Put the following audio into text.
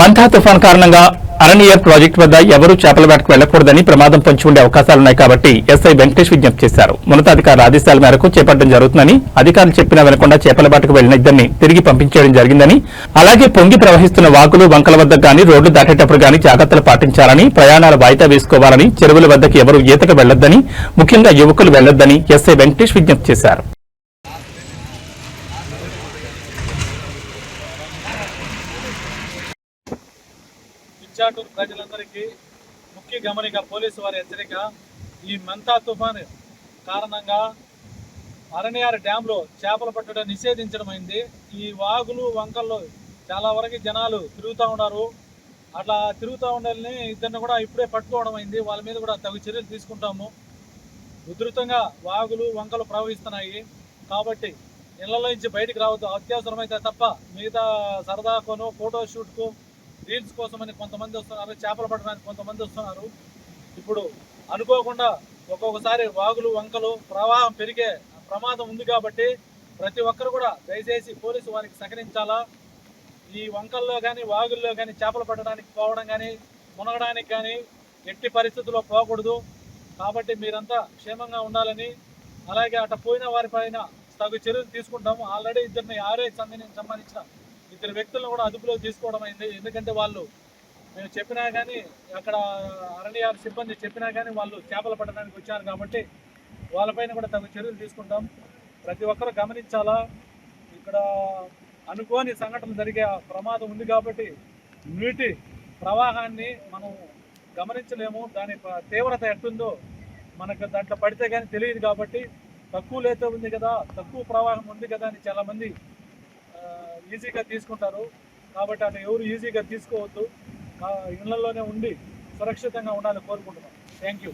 మంతా తుఫాన్ కారణంగా అరణియర్ ప్రాజెక్టు వద్ద ఎవరూ చేపల వేటకు వెళ్ళకూడదని ప్రమాదం పొంచి ఉండే అవకాశాలున్నాయి కాబట్టి ఎస్ఐ వెంకటేష్ విజ్ఞప్తి చేశారు. ఉన్నతాధికారుల ఆదేశాల మేరకు చేపట్టడం జరుగుతుందని అధికారులు చెప్పినా వినకుండా చేపల వేటకు వెళ్ళిన ఇద్దరిని తిరిగి పంపించేయడం జరిగిందని అలాగే పొంగి ప్రవహిస్తున్న వాగులు వంకల వద్ద గాని రోడ్లు దాటేటప్పుడు గాని జాగ్రత్తలు పాటించాలని ప్రయాణాలు వాయిదా వేసుకోవాలని చెరువుల వద్దకు ఎవరూ ఈతకు వెళ్ళొద్దని ముఖ్యంగా యువకులు వెళ్ళొద్దని ఎస్ఐ వెంకటేష్ విజ్ఞప్తి చేశారు. పిచ్చాటూరు ప్రజలందరికీ ముఖ్య గమనిక పోలీసు వారి హెచ్చరిక ఈ మంతా తుఫాను కారణంగా అరణ్యార డ్యాంలో చేపలు పట్టడం నిషేధించడం అయింది ఈ వాగులు వంకల్లో చాలా వరకు జనాలు తిరుగుతూ ఉన్నారు. అట్లా తిరుగుతూ ఉండాలని ఇద్దరిని కూడా ఇప్పుడే పట్టుకోవడం అయింది. వాళ్ళ మీద కూడా తగు చర్యలు తీసుకుంటాము. ఉధృతంగా వాగులు వంకలు ప్రవహిస్తున్నాయి. కాబట్టి ఇళ్ళలో నుంచి బయటికి రావద్దు. అత్యవసరమైతే తప్ప మిగతా సరదాకును ఫోటోషూట్కు డీల్స్ కోసమని కొంతమంది వస్తున్నారు చేపలు పట్టడానికి కొంతమంది వస్తున్నారు. ఇప్పుడు అనుకోకుండా ఒక్కొక్కసారి వాగులు వంకలు ప్రవాహం పెరిగే ప్రమాదం ఉంది కాబట్టి ప్రతి ఒక్కరు కూడా దయచేసి పోలీసు వారికి సహకరించాలా? ఈ వంకల్లో కానీ వాగుల్లో కానీ చేపలు పట్టడానికి పోవడం కానీ మునగడానికి కానీ ఎట్టి పరిస్థితుల్లో పోకూడదు. కాబట్టి మీరంతా క్షేమంగా ఉండాలని అలాగే అట్ట పోయిన వారిపైన తగు చర్యలు తీసుకుంటాము. ఆల్రెడీ ఇద్దరిని ఆర్ఏ సంబంధించిన ఇద్దరు వ్యక్తులను కూడా అదుపులో తీసుకోవడం అయింది. ఎందుకంటే వాళ్ళు మేము చెప్పినా కానీ అక్కడ అరణ్య సిబ్బంది చెప్పినా కానీ వాళ్ళు చేపలు పట్టడానికి వచ్చారు కాబట్టి వాళ్ళపైన కూడా తగు చర్యలు తీసుకుంటాం. ప్రతి ఒక్కరు గమనించాలా? ఇక్కడ అనుకోని సంఘటన జరిగే ప్రమాదం ఉంది కాబట్టి నీటి ప్రవాహాన్ని మనం గమనించలేము. దాని తీవ్రత ఎట్టుందో మనకు దాంట్లో పడితే కానీ తెలియదు కాబట్టి తక్కువ లేతే ఉంది కదా తక్కువ ప్రవాహం ఉంది కదా అని చాలామంది ఈజీగా తీసుకుంటారు. కాబట్టి అటు ఎవరు ఈజీగా తీసుకోవద్దు. ఇళ్ళలోనే ఉండి సురక్షితంగా ఉండాలని కోరుకుంటున్నాం. Thank you